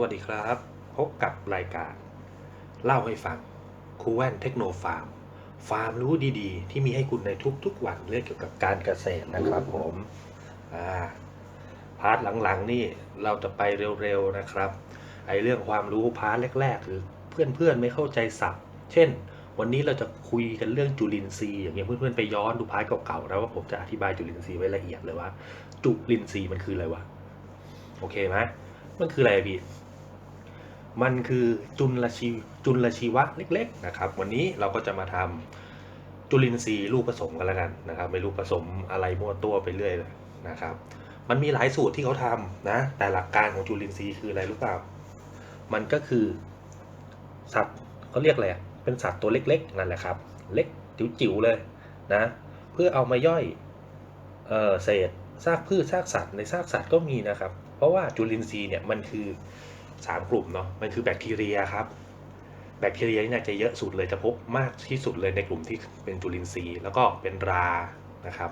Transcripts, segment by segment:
สวัสดีครับ พบกับรายการ เล่าให้ฟังครูแว่นเทคโนฟาร์ม ฟาร์มรู้ดีๆ ที่มีให้คุณในทุกๆวันเรื่องเกี่ยวกับการเกษตรนะครับผมพาร์ทหลังๆนี่เราจะไปเร็วๆนะครับไอเรื่องความรู้พาร์ทแรกๆคือเพื่อนๆไม่เข้าใจศัพท์ เช่น วันนี้เราจะคุยกันเรื่องจุลินทรีย์อย่างเงี้ยเพื่อนๆไปย้อนดูพาร์ทเก่าๆแล้วว่าผมจะอธิบายจุลินทรีย์ไว้ละเอียดเลยว่า จุลินทรีย์มันคืออะไรวะโอเคไหมมันคืออะไรพี่ มันคือจุลชีจุลชีวะเล็กๆนะครับ วันนี้เราก็จะมาทำจุลินทรีย์ลูกผสมกันแล้วกันนะครับ ไม่รู้ผสมอะไรมั่วตัวไปเรื่อยเลยนะครับ มันมีหลายสูตรที่เขาทำนะ แต่หลักการของจุลินทรีย์คืออะไรรู้เปล่า มันก็คือสัตว์เขาเรียกอะไรเป็นสัตว์ตัวเล็กๆนั่นแหละครับ เล็กจิ๋วๆเลยนะ เพื่อเอามาย่อยเออเศษซากพืชซากสัตว์ในซากสัตว์ก็มีนะครับ เพราะว่าจุลินทรีย์เนี่ยมันคือ 3 กลุ่มเนาะมันคือแบคทีเรียครับแบคทีเรียนี่น่าจะเยอะสุดเลยจะพบมากที่สุดเลยในกลุ่มที่เป็นจุลินทรีย์ แล้วก็เป็นรานะครับ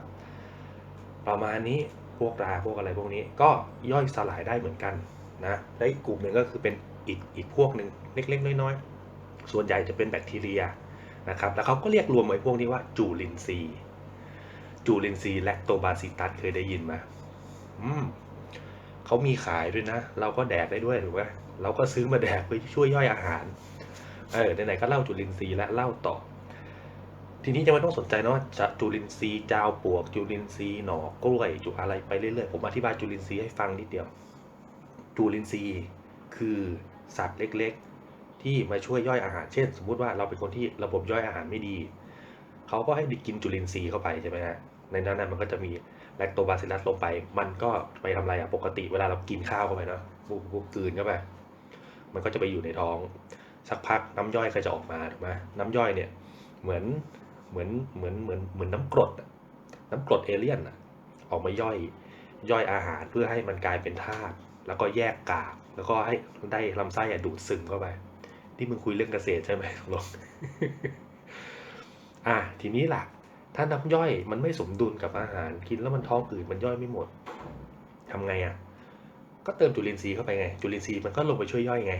ประมาณนี้พวกราพวกอะไรพวกนี้ก็ย่อยสลายได้เหมือนกันนะและอีกกลุ่มหนึ่งก็คือเป็นอีกอีกพวกหนึ่งเล็กๆน้อยๆ ส่วนใหญ่จะเป็นแบคทีเรียนะครับแล้วเขาก็เรียกรวมไว้พวกนี้ว่าจุลินทรีย์จุลินทรีย์แลคโตบาซิตัสเคยได้ยินไหมอืม เขามีขายด้วยนะ เราก็แดกได้ด้วยถูกไหมเราก็ซื้อมาแดกเพื่อช่วยย่อยอาหาร เออไหนๆก็เล่าจุลินทรีย์และเล่าต่อ ทีนี้จะไม่ต้องสนใจนะว่าจะจุลินทรีย์จาวปวก จุลินทรีย์หนอกล้วยจุอะไรไปเรื่อยๆผมอธิบายจุลินทรีย์ให้ฟังนิดเดียว จุลินทรีย์คือสัตว์เล็กๆ ที่มาช่วยย่อยอาหาร เช่น สมมุติว่าเราเป็นคนที่ระบบย่อยอาหารไม่ดี เขาก็ให้กินจุลินทรีย์เข้าไปใช่ไหมฮะ ในนั้นนะมันก็จะมีแลคโตบาซิลัสลงไป มันก็ไปทำอะไรอะปกติเวลาเรากินข้าวเข้าไปเนาะปุ๊บปุ๊บกืนเข้าไป มันก็จะไปอยู่ในท้อง สักพักน้ำย่อยก็จะออกมาถูกไหมน้ำย่อยเนี่ย เหมือนเหมือนเหมือนเหมือนเหมือนน้ำกรดอะน้ำกรดเอเลี่ยนอะออกมาย่อยย่อยอาหารเพื่อให้มันกลายเป็นธาตุแล้วก็แยกกาก แล้วก็ให้ได้ลำไส้อะดูดซึมเข้าไปที่มึงคุยเรื่องเกษตรใช่ไหมลงอะทีนี้ล่ะ ถ้าน้ำย่อยมันไม่สมดุลกับอาหารกินแล้วมันท้องอืดมันย่อยไม่หมดทำไงอะ ก็เติมจุลินทรีย์เข้าไปไง จุลินทรีย์มันก็ลงไปช่วยย่อยไง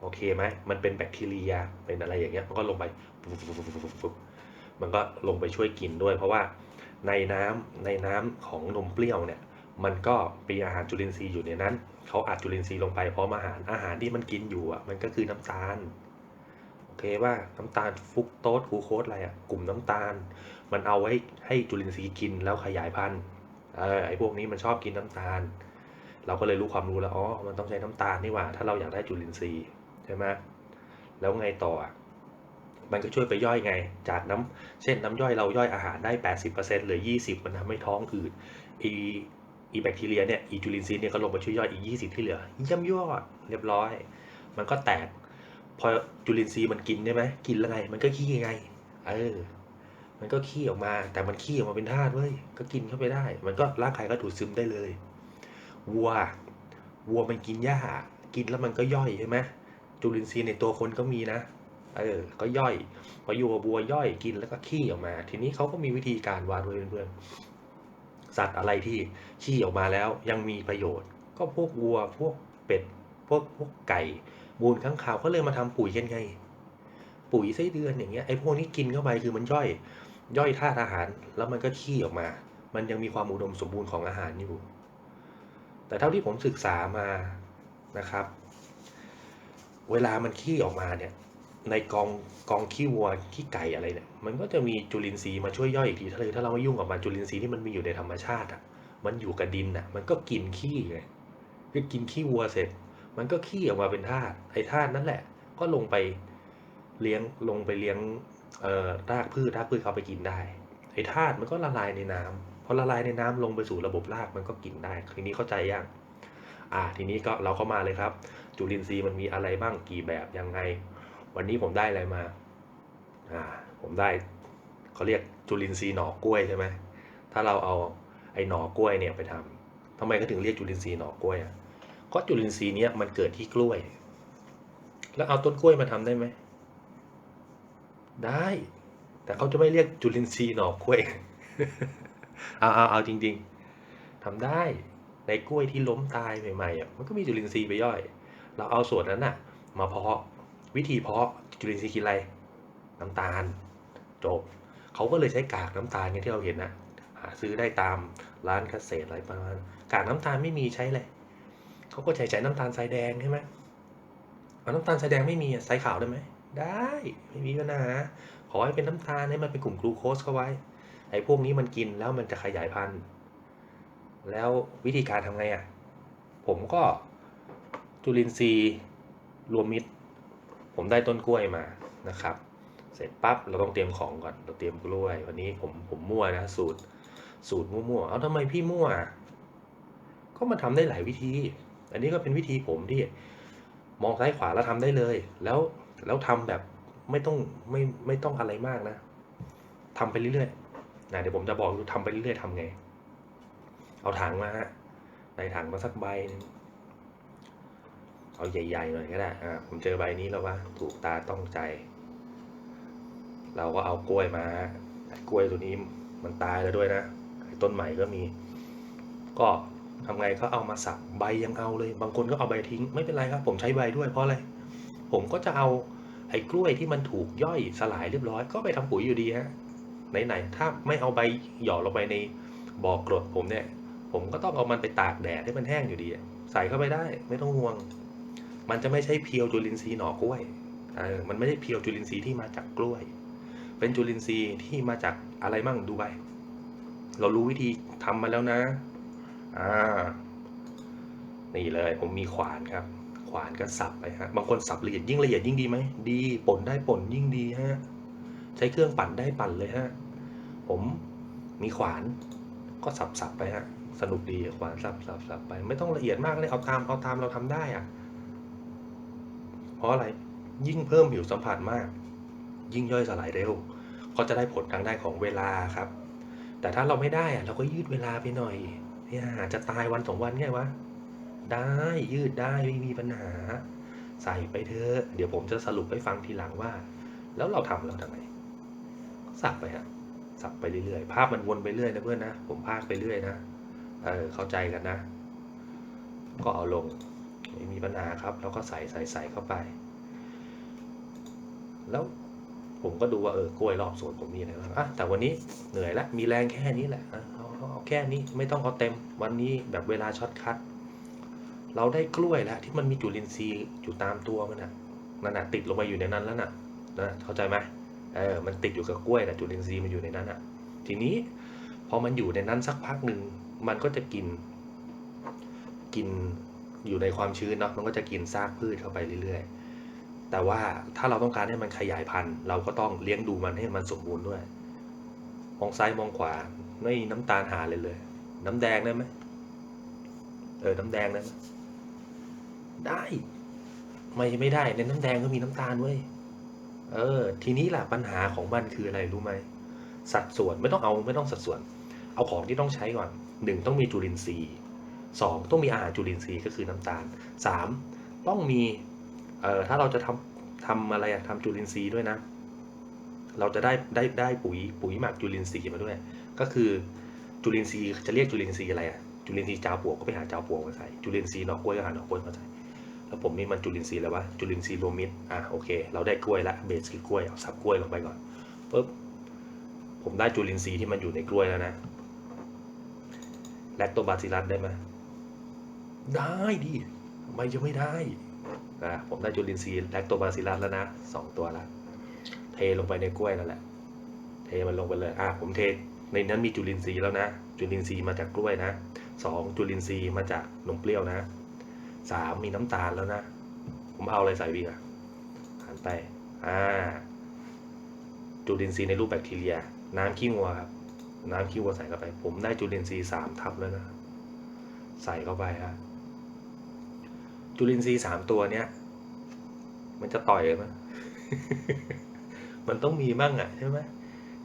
โอเคไหมมันเป็นแบคทีเรียเป็นอะไรอย่างเงี้ยมันก็ลงไปมันก็ลงไปช่วยกินด้วย เพราะว่าในน้ำในน้ำของนมเปรี้ยวเนี่ย มันก็มีอาหารจุลินทรีย์อยู่ในนั้นเขาอัดจุลินทรีย์ลงไปพร้อมอาหารอาหารที่มันกินอยู่อะมันก็คือน้ำตาลโอเคว่าน้ำตาลฟุกโตสกูโคสอะไรอะกลุ่มน้ำตาล มันเอาไว้ให้จุลินทรีย์กินแล้วขยายพันธุ์เออไอ้พวกนี้มันชอบกินน้ำตาล เราก็เลยรู้ความรู้แล้วอ๋อมันต้องใช้น้ำตาลนี่หว่า ถ้าเราอยากได้จุลินทรีย์ใช่ไหมแล้วไงต่อมันก็ช่วยไปย่อยไง จากน้ำเช่นน้ำย่อยเราย่อยอาหารได้ 80%เหลือ 20 มันทำให้ท้องอืดอีอีแบคทีเรียเนี่ยอีจุลินทรีย์เนี่ยก็ลงไปช่วยย่อยอีก 20 ที่เหลือยี่ยมยอดเรียบร้อย มันก็แตก พอจุลินทรีย์มันกินใช่ไหมกินแล้วไง มันก็ขี้ไง เออ มันก็ขี้ออกมา แต่มันขี้ออกมาเป็นธาตุเว้ย ก็กินเข้าไปได้ มันก็ร่างกายก็ดูดซึมได้เลย วัว วัวมันกินหญ้า กินแล้วมันก็ย่อยใช่ไหมจุลินทรีย์ในตัวคนก็มีนะ เออ ก็ย่อย พออยู่กับวัวย่อยกินแล้วก็ขี้ออกมา ทีนี้เขาก็มีวิธีการวาดเพื่อนๆ สัตว์อะไรที่ขี้ออกมาแล้วยังมีประโยชน์ ก็พวกวัว พวกเป็ด พวกพวกไก่ มูลข้างคาวก็เลยมาทำปุ๋ยกันไง ปุ๋ยไส้เดือนอย่างเงี้ย ไอ้พวกนี้กินเข้าไปคือมันย่อย ย่อยธาตุอาหารแล้วมันก็ขี้ออกมา มันยังมีความอุดมสมบูรณ์ของอาหารอยู่ แต่เท่าที่ผมศึกษามานะครับ เวลามันขี้ออกมาเนี่ย ในกองกองขี้วัวขี้ไก่อะไรเนี่ย มันก็จะมีจุลินทรีย์มาช่วยย่อยอีกทีถ้าเลยถ้าเราไม่ยุ่งกับมันจุลินทรีย์ที่มันมีอยู่ในธรรมชาติอะ มันอยู่กับดินอะ มันก็กินขี้ไงคือกินขี้วัวเสร็จ มันก็ขี้ออกมาเป็นธาตุ ไอ้ธาตุนั่นแหละ ก็ลงไปเลี้ยงลงไปเลี้ยง รากพืชรากพืชเขาไปกินได้ไอ้ธาตุมันก็ละลายในน้ำพอละลายในน้ำลงไปสู่ระบบรากมันก็กินได้ทีนี้เข้าใจยังอ่าทีนี้ก็เราเข้ามาเลยครับ จุลินทรีย์มันมีอะไรบ้างกี่แบบยังไง วันนี้ผมได้อะไรมาอ่าผมได้เขาเรียกจุลินทรีย์หน่อกล้วยใช่ไหมถ้าเราเอาไอ้หน่อกล้วยเนี่ยไปทำทำไมเขาถึงเรียกจุลินทรีย์หน่อกล้วยอะเพราะจุลินทรีย์เนี้ยมันเกิดที่กล้วย แล้วเอาต้นกล้วยมาทำได้ไหม ได้ แต่เขาจะไม่เรียกจุลินทรีย์หน่อกล้วยเอาเอาเอาจริง ๆทำได้ในกล้วยที่ล้มตายใหม่ๆอะมันก็มีจุลินทรีย์ไปย่อย เราเอาส่วนนั้นน่ะ มาเพาะวิธีเพาะจุลินทรีย์กินอะไรน้ำตาลจบเขาก็เลยใช้กากน้ำตาลอย่างที่เราเห็นนะหาซื้อได้ตามร้านเกษตรอะไรประมาณกากน้ำตาลไม่มีใช้เลยเขาก็ใช้ใช้น้ำตาลทรายแดงใช่ไหมเอาน้ำตาลทรายแดงไม่มีอะทรายขาวได้ไหม ได้ไม่มีปัญหาขอให้เป็นน้ำตาลให้มันเป็นกลุ่มกลูโคสเข้าไว้ไอ้พวกนี้มันกินแล้วมันจะขยายพันธุ์แล้ววิธีการทำไงอะผมก็จุลินทรีย์รวมมิตร ผมได้ต้นกล้วยมานะครับ เสร็จปั๊บเราต้องเตรียมของก่อนเราเตรียมกล้วย วันนี้ผมผมมั่วนะสูตรสูตรมั่วๆเอาทำไมพี่มั่ว ก็มาทำได้หลายวิธี อันนี้ก็เป็นวิธีผมที่มองซ้ายขวาแล้วทำได้เลย แล้ว แล้วทำแบบไม่ต้องไม่ไม่ต้องอะไรมากนะทำไปเรื่อยๆนะเดี๋ยวผมจะบอกทำไปเรื่อยๆทำไง เอาถังมาฮะในถังมาสักใบนึงเอาใหญ่ๆหน่อยก็ได้อ่าผมเจอใบนี้แล้วว่าถูกตาต้องใจ เราก็เอากล้วยมาฮะกล้วยตัวนี้มันตายแล้วด้วยนะต้นใหม่ก็มี ก็ทำไงก็เอามาสับใบยังเอาเลย บางคนก็เอาใบทิ้ง ไม่เป็นไรครับ ผมใช้ใบด้วยเพราะอะไร ผมก็จะเอาไอ้กล้วยที่มันถูกย่อยสลายเรียบร้อย ก็ไปทำปุ๋ยอยู่ดีฮะไหนๆถ้าไม่เอาใบหย่อลงไปในบ่อกรดผมเนี่ย ผมก็ต้องเอามันไปตากแดดให้มันแห้งอยู่ดีใส่เข้าไปได้ไม่ต้องห่วง มันจะไม่ใช่เพียวจุลินทรีย์หน่อกล้วยเออมันไม่ใช่เพียวจุลินทรีย์ที่มาจากกล้วย เป็นจุลินทรีย์ที่มาจากอะไรมั่งดูไปเรารู้วิธีทำมาแล้วนะ อ่า นี่เลยผมมีขวานครับ ขวานก็สับไปฮะบางคนสับละเอียดยิ่งละเอียดยิ่งดีไหมดีป่นได้ป่นยิ่งดีฮะใช้เครื่องปั่นได้ปั่นเลยฮะผมมีขวานก็สับสับไปฮะสนุกดีขวานสับสับสับไป ไม่ต้องละเอียดมากเลยเอาตามเอาตามเราทำได้อะเพราะอะไรยิ่งเพิ่มผิวสัมผัสมาก ยิ่งย่อยสลายเร็ว ก็จะได้ผลทางได้ของเวลาครับ แต่ถ้าเราไม่ได้อะเราก็ยืดเวลาไปหน่อยเนี่ยจะตายวันสองวันไงวะ ได้ยืดได้ไม่มีปัญหา ใส่ไปเถอะเดี๋ยวผมจะสรุปให้ฟังทีหลังว่า แล้วเราทำเราทำไงสับไปฮะสับไปเรื่อยๆภาพมันวนไปเรื่อยนะเพื่อนนะผมพากไปเรื่อยนะเออเข้าใจกันนะ ก็เอาลงไม่มีปัญหาครับ แล้วก็ใส่ใส่ใส่เข้าไป แล้วผมก็ดูว่าเออกล้วยรอบสวนผมมีอะไรบ้างอะแต่วันนี้เหนื่อยละมีแรงแค่นี้แหละเอาเอาเอาแค่นี้ไม่ต้องเอาเต็มวันนี้แบบเวลาช็อตคัท เราได้กล้วยแล้วที่มันมีจุลินทรีย์อยู่ตามตัวมันน่ะนั่นน่ะติดลงไปอยู่ในนั้นแล้วน่ะนะเข้าใจไหมเออมันติดอยู่กับกล้วยนะจุลินทรีย์มันอยู่ในนั้นอะ ทีนี้พอมันอยู่ในนั้นสักพักหนึ่งมันก็จะกิน กินอยู่ในความชื้นเนาะมันก็จะกินซากพืชเข้าไปเรื่อยๆ แต่ว่าถ้าเราต้องการให้มันขยายพันธุ์ เราก็ต้องเลี้ยงดูมันให้มันสมบูรณ์ด้วย มองซ้ายมองขวาไม่มีน้ำตาลหาเลยเลย น้ำแดงได้ไหมเออ น้ำแดงได้ไหม ได้ ไม่ไม่ได้ในน้ำแดงก็มีน้ำตาลเว้ยเออ ทีนี้แหละปัญหาของมันคืออะไรรู้ไหมสัดส่วนไม่ต้องเอาไม่ต้องสัดส่วน เอาของที่ต้องใช้ก่อนหนึ่งต้องมีจุลินทรีย์สองต้องมีอาหารจุลินทรีย์ก็คือน้ำตาลสามต้องมีเอ่อถ้าเราจะทำทำอะไรอะทำจุลินทรีย์ด้วยนะ เราจะได้ได้ได้ปุ๋ยปุ๋ยหมักจุลินทรีย์มาด้วย ก็คือจุลินทรีย์จะเรียกจุลินทรีย์อะไรอะจุลินทรีย์จาวปวกก็ไปหาจาวปวกมาใส่จุลินทรีย์หน่อกล้วยก็หาหน่อกล้วยมาใส่ แล้วผมมีมันจุลินทรีย์แล้ววะจุลินทรีย์รวมมิตรอะโอเค เราได้กล้วยละเบสคือกล้วยเอาสับกล้วยลงไปก่อนปุ๊บผมได้จุลินทรีย์ที่มันอยู่ในกล้วยแล้วนะแลคโตบาซิลัสได้ไหมได้ดิทำไมจะไม่ได้นะผมได้จุลินทรีย์แลคโตบาซิลลัสแล้วนะสองตัวละเทลงไปในกล้วยนั่นแหละ เทมันลงไปเลยอะผมเทในนั้นมีจุลินทรีย์แล้วนะ จุลินทรีย์มาจากกล้วยนะสองจุลินทรีย์มาจากนมเปรี้ยวนะ สามมีน้ำตาลแล้วนะ ผมเอาอะไรใส่ดีอะหันไป อ่า จุลินทรีย์ในรูปแบคทีเรีย น้ำขี้งัวครับ น้ำขี้วัวใส่เข้าไป ผมได้จุลินทรีย์สามทับแล้วนะ ใส่เข้าไปฮะ จุลินทรีย์สามตัวเนี้ย มันจะต่อยไหมมันต้องมีมั่งอะใช่ไหม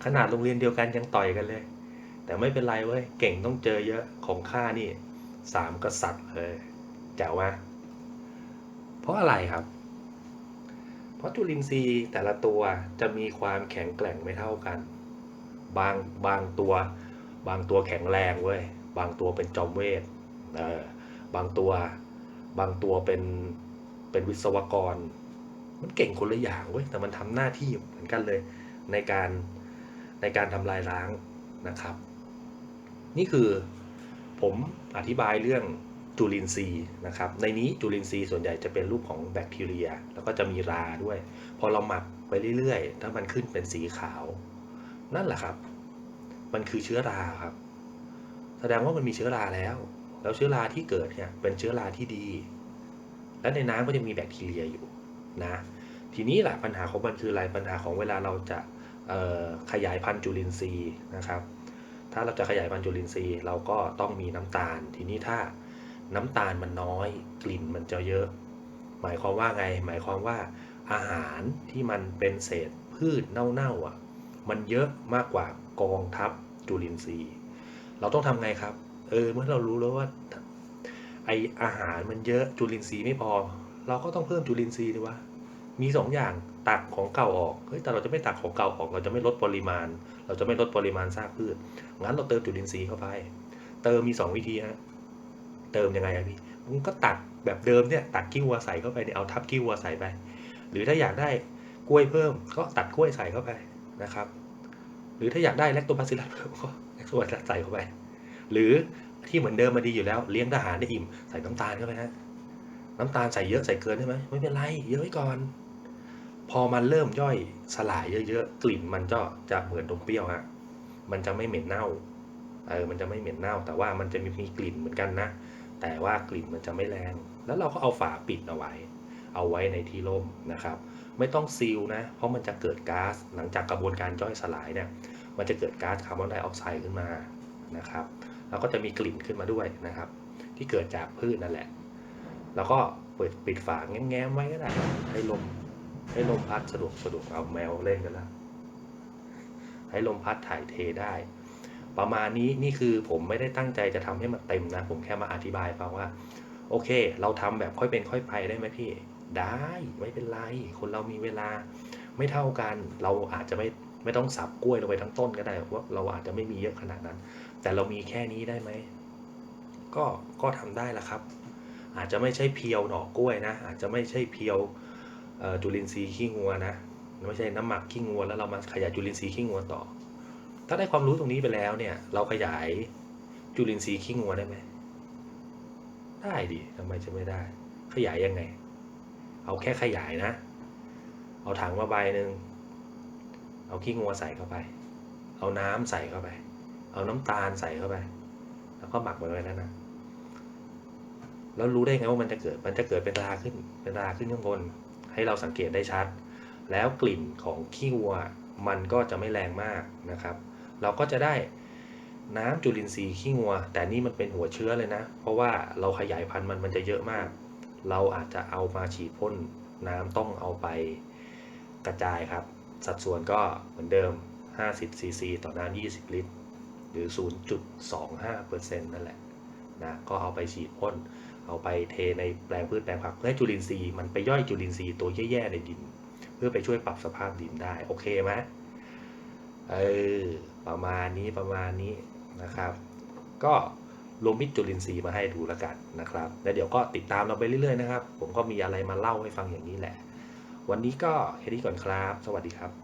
ขนาดโรงเรียนเดียวกันยังต่อยกันเลย แต่ไม่เป็นไรเว้ย เก่งต้องเจอเยอะ ของข้านี่สามกษัตริย์เลย แจ๋วว่าเพราะอะไรครับ เพราะจุลินทรีย์แต่ละตัวจะมีความแข็งแกร่งไม่เท่ากัน บางบางตัว บางตัวแข็งแรงเว้ย บางตัวเป็นจอมเวทเออบางตัว บางตัวเป็น เป็นวิศวกร มันเก่งคนละอย่างเว้ย แต่มันทำหน้าที่เหมือนกันเลยในการ ในการทำลายล้างนะครับ นี่คือผมอธิบายเรื่อง จุลินทรีย์นะครับ ในนี้จุลินทรีย์ส่วนใหญ่จะเป็นรูปของแบคทีเรีย แล้วก็จะมีราด้วย พอเราหมักไปเรื่อยๆ ถ้ามันขึ้นเป็นสีขาว นั่นแหละครับ มันคือเชื้อราครับ แสดงว่ามันมีเชื้อราแล้ว แล้วเชื้อราที่เกิดเนี่ยเป็นเชื้อราที่ดี และในน้ำก็จะมีแบคทีเรียอยู่นะ ทีนี้แหละปัญหาของมันคืออะไรปัญหาของเวลาเราจะขยายพันธุ์จุลินทรีย์นะครับ ถ้าเราจะขยายพันธุ์จุลินทรีย์เราก็ต้องมีน้ำตาล ทีนี้ถ้า น้ำตาลมันน้อย กลิ่นมันจะเยอะ หมายความว่าไง หมายความว่าอาหารที่มันเป็นเศษพืชเน่าๆอะ มันเยอะมากกว่ากองทัพจุลินทรีย์ เราต้องทำไงครับ เออ เมื่อเรารู้แล้วว่าไออาหารมันเยอะจุลินทรีย์ไม่พอ เราก็ต้องเพิ่มจุลินทรีย์ดีวะมีสองอย่างตักของเก่าออกเฮ้ยแต่เราจะไม่ตักของเก่าออก เราจะไม่ลดปริมาณ เราจะไม่ลดปริมาณซากพืชงั้นเราเติมจุลินทรีย์เข้าไป เติมมีสองวิธีฮะ เติมยังไงอะพี่มึงก็ตักแบบเดิมเนี่ยตักขี้วัวใส่เข้าไปเนี่ยเอาทับขี้วัวใส่ไป หรือถ้าอยากได้กล้วยเพิ่มก็ตัดกล้วยใส่เข้าไปนะครับ หรือถ้าอยากได้แลคโตบาซิลัสเพิ่มก็แลคโตบาซิลัสใส่เข้าไป หรือที่เหมือนเดิมมาดีอยู่แล้วเลี้ยงทหารได้อิ่มใส่น้ำตาลเข้าไปฮะน้ำตาลใส่เยอะใส่เกินใช่ไหมไม่เป็นไรเยอะไว้ก่อน พอมันเริ่มย่อยสลายเยอะๆกลิ่นมันก็จะเหมือนนมเปรี้ยวฮะมันจะไม่เหม็นเน่าเออมันจะไม่เหม็นเน่า แต่ว่ามันจะมีมีกลิ่นเหมือนกันนะ แต่ว่ากลิ่นมันจะไม่แรง แล้วเราก็เอาฝาปิดเอาไว้ เอาไว้ในที่ร่มนะครับ ไม่ต้องซีลนะ เพราะมันจะเกิดก๊าซหลังจากกระบวนการย่อยสลายเนี่ย มันจะเกิดก๊าซคาร์บอนไดออกไซด์ขึ้นมานะครับ แล้วก็จะมีกลิ่นขึ้นมาด้วยนะครับ ที่เกิดจากพืชนั่นแหละ แล้วก็เปิดปิดฝาแง้มๆไว้ก็ได้ให้ลมให้ลมพัดสะดวกสะดวกเอาแมวเล่นกันล้ให้ลมพัดถ่ายเทได้ ประมาณนี้นี่คือผมไม่ได้ตั้งใจจะทำให้มันเต็มนะ ผมแค่มาอธิบายฟังว่า โอเค เราทำแบบค่อยเป็นค่อยไปได้ไหมพี่ ได้ไม่เป็นไร คนเรามีเวลาไม่เท่ากัน เราอาจจะไม่ไม่ต้องสับกล้วยลงไปทั้งต้นก็ได้เพราเราอาจจะไม่มีเยอะขนาดนั้น แต่เรามีแค่นี้ได้ไหมก็ก็ทำได้ละครับ อาจจะไม่ใช่เพียวหน่อกล้วยนะ อาจจะไม่ใช่เพียวจุลินทรีย์ขี้งัวนะไม่ใช่น้ำหมักขี้งัวแล้วเรามาขยายจุลินทรีย์ขี้งัวต่อ ถ้าได้ความรู้ตรงนี้ไปแล้วเนี่ย เราขยายจุลินทรีย์ขี้งัวได้ไหมได้ดิทำไมจะไม่ได้ ขยายยังไง เอาแค่ขยายนะ เอาถังมาใบหนึ่งเอาขี้งัวใส่เข้าไป เอาน้ำใส่เข้าไป เอาน้ำตาลใส่เข้าไป แล้วก็หมักไว้ไว้นั้นนะ แล้วรู้ได้ไงว่ามันจะเกิด มันจะเกิดเป็นราขึ้น เป็นราขึ้นข้างบน ให้เราสังเกตได้ชัด แล้วกลิ่นของขี้วัวมันก็จะไม่แรงมากนะครับ เราก็จะได้น้ำจุลินทรีย์ขี้งัว แต่นี่มันเป็นหัวเชื้อเลยนะ เพราะว่าเราขยายพันธุ์มันมันจะเยอะมาก เราอาจจะเอามาฉีดพ่นน้ำต้องเอาไปกระจายครับ สัดส่วนก็เหมือนเดิม 50 ซีซีต่อน้ำ20 ลิตร หรือ 0.25%นั่นแหละนะก็เอาไปฉีดพ่นเอาไปเทในแปลงพืชแปลงผักเพื่อให้จุลินทรีย์มันไปย่อยจุลินทรีย์ตัวแย่ๆในดิน เพื่อไปช่วยปรับสภาพดินได้ โอเคไหมเออ ประมาณนี้ประมาณนี้นะครับ ก็รวมมิตรจุลินทรีย์มาให้ดูแล้วกันนะครับ แล้วเดี๋ยวก็ติดตามเราไปเรื่อยๆนะครับ ผมก็มีอะไรมาเล่าให้ฟังอย่างนี้แหละ วันนี้ก็แค่นี้ก่อนครับ สวัสดีครับ